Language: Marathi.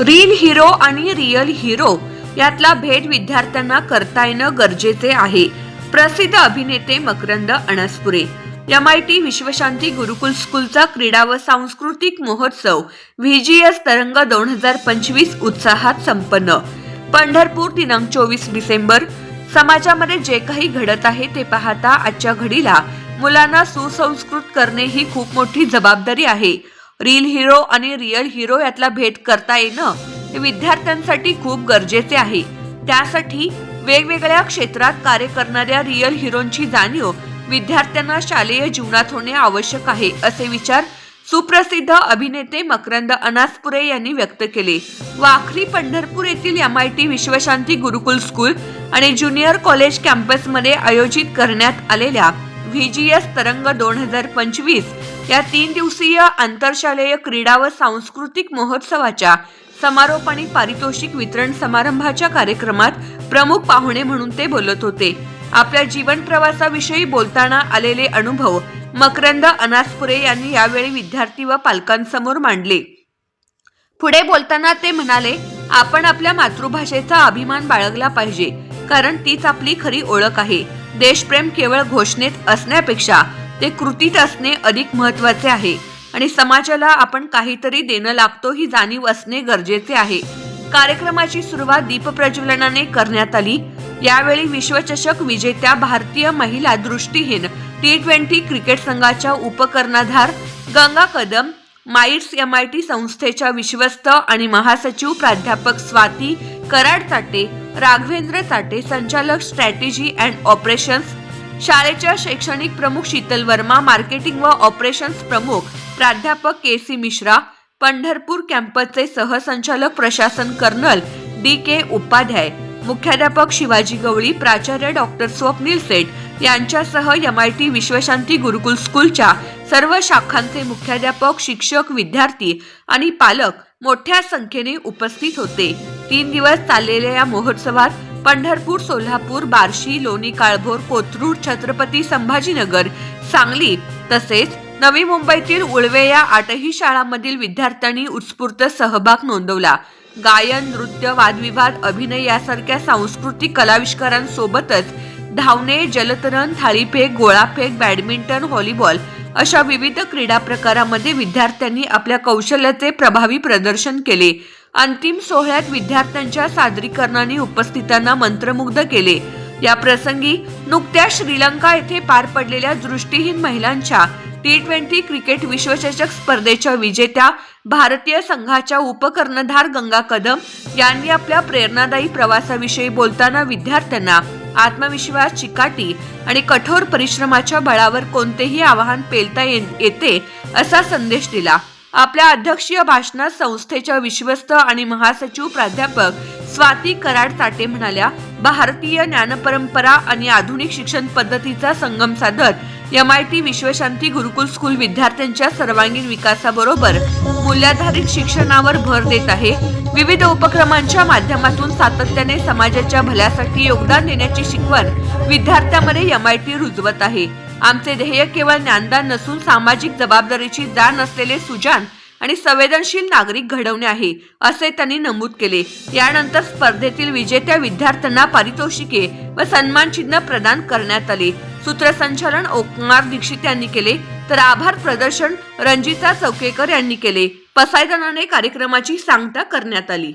रील हिरो आणि रिअल हिरो यातला भेद विद्यार्थ्यांना करता येणं गरजेचे आहे. प्रसिद्ध अभिनेते Makarand Anaspure M I T Vishwashanti Gurukul स्कूलचा क्रीडा व सांस्कृतिक महोत्सव व्हीजीएस तरंग दोन हजार पंचवीस उत्साहात संपन्न. पंढरपूर दिनांक चोवीस डिसेंबर समाजामध्ये जे काही घडत आहे ते पाहता आजच्या घडीला मुलांना सुसंस्कृत करणे ही खूप मोठी जबाबदारी आहे. रील हिरो आणि रिअल हिरो यातला भेद करता येणं हे विद्यार्थ्यांसाठी खूप गरजेचे आहे. त्यासाठी वेगवेगळ्या क्षेत्रात कार्य करणाऱ्या रिअल हिरोंची जाणीव विद्यार्थ्यांना शालेय जीवनात होणे आवश्यक आहे असे विचार सुप्रसिद्ध अभिनेते मकरंद अनासपुरे यांनी व्यक्त केले. वाखरी पंढरपूर येथील M I T Vishwashanti Gurukul school आणि ज्युनियर कॉलेज कॅम्पसमध्ये आयोजित करण्यात आलेल्या व्हीजीएस तरंग दोन हजार पंचवीस या तीन दिवसीय आंतरशालेय क्रीडा व सांस्कृतिक महोत्सवाच्या समारोप आणि पारितोषिक वितरण समारंभाच्या कार्यक्रमात प्रमुख पाहुणे म्हणून ते बोलत होते. आपल्या जीवन प्रवासाविषयी बोलताना आलेले अनुभव मकरंद अनासपुरे यांनी यावेळी विद्यार्थी व पालकांसमोर मांडले. पुढे बोलताना ते म्हणाले आपण आपल्या मातृभाषेचा अभिमान बाळगला पाहिजे कारण तीच आपली खरी ओळख आहे. देशप्रेम केवळ घोषणेत असण्यापेक्षा ते कृतीत असणे अधिक महत्त्वाचे आहे आणि समाजाला आपण काहीतरी देणं लागतो ही जाणीव असणे गरजेचे आहे. कार्यक्रमाची सुरुवात दीपप्रज्वलनाने करण्यात आली. यावेळी विश्वचषक विजेत्या भारतीय महिला दृष्टीहीन टी ट्वेंटी क्रिकेट संघाच्या उपकर्णधार गंगा कदम माइट्स एम आय टी संस्थेच्या विश्वस्त आणि महासचिव प्राध्यापक स्वाती कराड चाटे राघवेंद्र साठे संचालक स्ट्रॅटेजी अँड ऑपरेशन्स शाळेच्या शैक्षणिक प्रमुख शीतल वर्मा मार्केटिंग व ऑपरेशन्स प्रमुख प्राध्यापक के सी मिश्रा पंढरपूर कॅम्पसचे सहसंचालक प्रशासन कर्नल डी के उपाध्याय मुख्याध्यापक शिवाजी गवळी प्राचार्य डॉक्टर स्वप्नील सेठ यांच्यासह M I T Vishwashanti Gurukul स्कूलच्या सर्व शाखांचे मुख्याध्यापक शिक्षक विद्यार्थी आणि पालक मोठ्या संख्येने उपस्थित होते. तीन दिवस चाललेल्या या महोत्सवात पंढरपूर सोलापूर बार्शी लोणी काळभोर कोथरूड छत्रपती संभाजीनगर सांगली तसेच नवी मुंबईतील उळवे या आठही शाळांमधील विद्यार्थ्यांनी उत्स्फूर्त सहभाग नोंदवला. गायन नृत्य वादविवाद अभिनय यासारख्या सांस्कृतिक कलाविष्कारांसोबतच धावणे जलतरण थाळीफेक गोळाफेक बॅडमिंटन व्हॉलीबॉल अशा विविध क्रीडा प्रकारामध्ये विद्यार्थ्यांनी आपल्या कौशल्याचे प्रभावी प्रदर्शन केले. अंतिम सोहळ्यात विद्यार्थ्यांच्या सादरीकरणाने उपस्थितांना मंत्रमुग्ध केले. या प्रसंगी नुकत्याच श्रीलंका येथे पार पडलेल्या दृष्टीहीन महिलांच्या टी ट्वेंटी क्रिकेट विश्वचषक स्पर्धेच्या विजेत्या भारतीय संघाच्या उपकर्णधार गंगा कदम यांनी आपल्या प्रेरणादायी प्रवासाविषयी बोलताना विद्यार्थ्यांना आत्मविश्वास चिकाटी आणि कठोर परिश्रमाच्या बळावर कोणतेही आव्हान पेलता ये- येते असा संदेश दिला. आपल्या अध्यक्षीय भाषणात संस्थेच्या विश्वस्त आणि महासचिव प्राध्यापक स्वाती कराड ताटे म्हणाल्या भारतीय ज्ञानपरंपरा आणि आधुनिक शिक्षण पद्धतीचा संगम साधत M I T Vishwashanti Gurukul school विद्यार्थ्यांच्या सर्वांगीण विकासाबरोबर मूल्याधारित शिक्षणावर भर देत आहे. विविध उपक्रमांच्या माध्यमातून सातत्याने समाजाच्या भल्यासाठी योगदान देण्याची शिकवण विद्यार्थ्यांमध्ये एम आय टी रुजवत आहे. आमचे ध्येय केवळ ज्ञानदान नसून सामाजिक जबाबदारीची जाण असलेले सुजान आणि संवेदनशील नागरिक घडवणे आहे असे त्यांनी नमूद केले. यानंतर स्पर्धेतील विजेत्या विद्यार्थ्यांना पारितोषिके व सन्मान चिन्ह प्रदान करण्यात आले. सूत्रसंचालन ओकमार दीक्षित यांनी केले तर आभार प्रदर्शन रंजिता चौकेकर यांनी केले. पसायदानाने कार्यक्रमाची सांगता करण्यात आली.